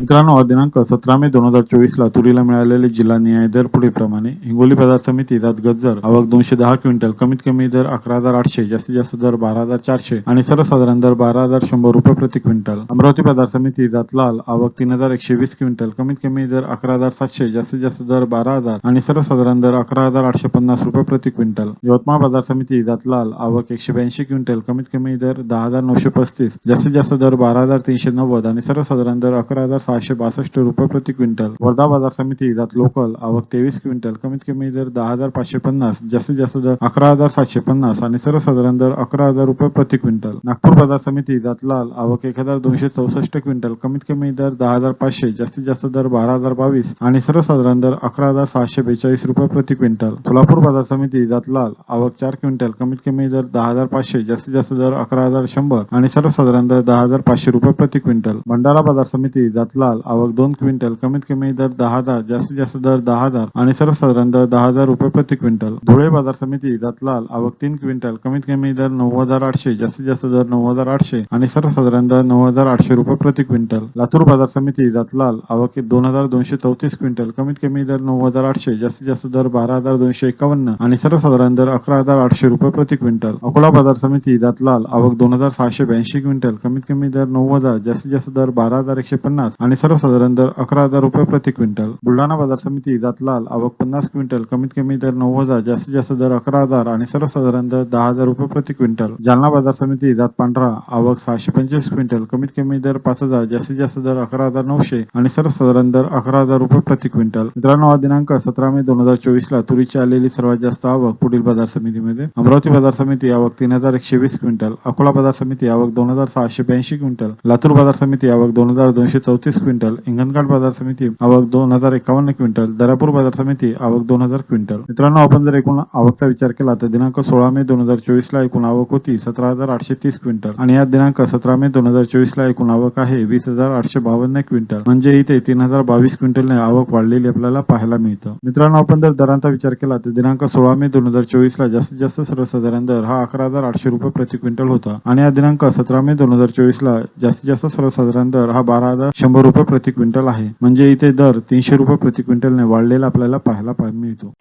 मित्रांनो दिनांक सतरा मे दोन हजार चोवीस ला तुरीला मिळालेले जिल्हा न्याय दर पुढे प्रमाणे हिंगोली बाजार समिती जात गजर आवक दोनशे दहा क्विंटल कमीत कमी दर अकरा हजार आठशे जास्तीत जास्त दर बारा हजार चारशे आणि सर्वसाधारण दर बारा हजार शंभर रुपये प्रति क्विंटल. अमरावती बाजार समिती जात लाल आवक तीन हजार एकशे वीस क्विंटल कमीत कमी दर अकरा हजार सातशे जास्तीत जास्त दर बारा हजार आणि सर्वसाधारण दर अकरा हजार आठशे पन्नास रुपये प्रति क्विंटल. यवतमाळ बाजार समिती जात लाल आवक एकशे ब्याऐंशी क्विंटल कमीत कमी दर दहा हजार नऊशे पस्तीस जास्तीत जास्त दर बारा हजार तीनशे नव्वद आणि सर्वसाधारण दर अकरा हजार सहाशे बासष्ट रुपये प्रति क्विंटल. वर्धा बाजार समिती जात लोकल आवक तेवीस क्विंटल कमीत कमी दर दहा हजार पाचशे पन्नास जास्तीत जास्त दर अकरा हजार सातशे पन्नास आणि सर्वसाधारण दर अकरा हजार रुपये प्रति क्विंटल. नागपूर बाजार समिती जात लाल आवक एक हजार दोनशे चौसष्ट क्विंटल कमीत कमी दर दहा हजार पाचशे जास्तीत जास्त दर बारा हजार बावीस आणि सर्वसाधारण दर अकरा हजार सहाशे बेचाळीस रुपये प्रति क्विंटल. सोलापूर बाजार समिती जात लाल आवक चार क्विंटल कमीत कमी दर दहा हजार पाचशे जास्तीत जास्त दर अकरा हजार शंभर आणि सर्वसाधारण दर दहा हजार पाचशे रुपये प्रति क्विंटल. भंडारा बाजार समिती जात लाल आवक दोन क्विंटल कमीत कमी दर दहा हजार जास्तीत जास्त दर दहा हजार आणि सर्वसाधारण दर दहा हजार रुपये प्रति क्विंटल. धुळे बाजार समिती जात लाल आवक तीन क्विंटल कमीत कमी दर नऊ हजार आठशे जास्तीत जास्त दर नऊ हजार आठशे आणि सर्वसाधारण दर नऊ हजार आठशे रुपये प्रति क्विंटल. लातूर बाजार समिती जात लाल आवक दोन हजार दोनशे चौतीस क्विंटल कमीत कमी दर नऊ हजार आठशे जास्तीत जास्त दर बारा हजार दोनशे एकावन्न आणि सर्वसाधारण दर अकरा हजार आठशे रुपये प्रति क्विंटल. अकोला बाजार समिती जात लाल आवक दोन हजार सहाशे ब्याऐंशी क्विंटल कमीत कमी दर नऊ हजार जास्तीत जास्त दर बारा हजार एकशे पन्नास आणि सर्वसाधारण दर अकरा हजार रुपये प्रति क्विंटल. बुलढाणा बाजार समिती जात लाल आवक पन्नास क्विंटल कमीत कमी दर नऊ हजार जास्तीत जास्त दर अकरा हजार आणि सर्वसाधारण दर दहा हजार रुपये प्रति क्विंटल. जालना बाजार समिती जात पांढरा आवक सहाशे पंचवीस क्विंटल कमीत कमी दर पाच हजार जास्तीत जास्त दर अकरा हजार नऊशे आणि सर्वसाधारण दर अकरा हजार रुपये प्रति क्विंटल. मित्रांनो हा दिनांक सतरा मे दोन हजार चोवीस ला तुरीची आलेली सर्वात जास्त आवक पुढील बाजार समितीमध्ये. अमरावती बाजार समिती आवक तीन हजार एकशे वीस क्विंटल. अकोला बाजार समिती आवक दोन हजार सहाशे ब्याऐंशी क्विंटल. लातूर बाजार समिती आवक दोन हजार दोनशे चौतीस क्विंटल हिंगणघाट बाजार समिती आवक दोन हजार एकावन्न क्विंटल दरापूर बाजार समिती आवक दोन हजार क्विंटल. मित्रांनो आपण जर एकूण आवकचा विचार केला तर दिनांक सोळा मे दोन हजार चोवीस ला एकूण आवक होती सतरा हजार आठशे तीस क्विंटल. आणि या दिनांक सतरा मे दोन हजार चोवीस ला एकूण आवक आहे वीस हजार आठशे बावन्न क्विंटल. म्हणजे इथे तीन हजार बावीस क्विंटलने आवक वाढलेली आपल्याला पाहायला मिळतं. मित्रांनो आपण जर दरांचा विचार केला तर दिनांक सोळा मे दोन हजार चोवीस ला जास्तीत जास्त सर्वसाधारण दर हा अकरा हजार आठशे रुपये प्रति क्विंटल होता. आणि या दिनांक सतरा मे दोन हजार चोवीस ला जास्तीत जास्त सर्वसाधारण दर हा बारा हजार शंभर रुपये प्रति क्विंटल आहे. म्हणजे इथे दर तीनशे रुपये प्रति क्विंटलने वाढलेला आपल्याला पाहायला पा- मिळतो.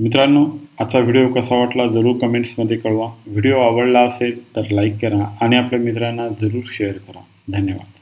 मित्रांनो आजचा व्हिडिओ कसा वाटला जरूर कमेंट्समध्ये कळवा. व्हिडिओ आवडला असेल तर लाईक करा आणि आपल्या मित्रांना जरूर शेअर करा. धन्यवाद.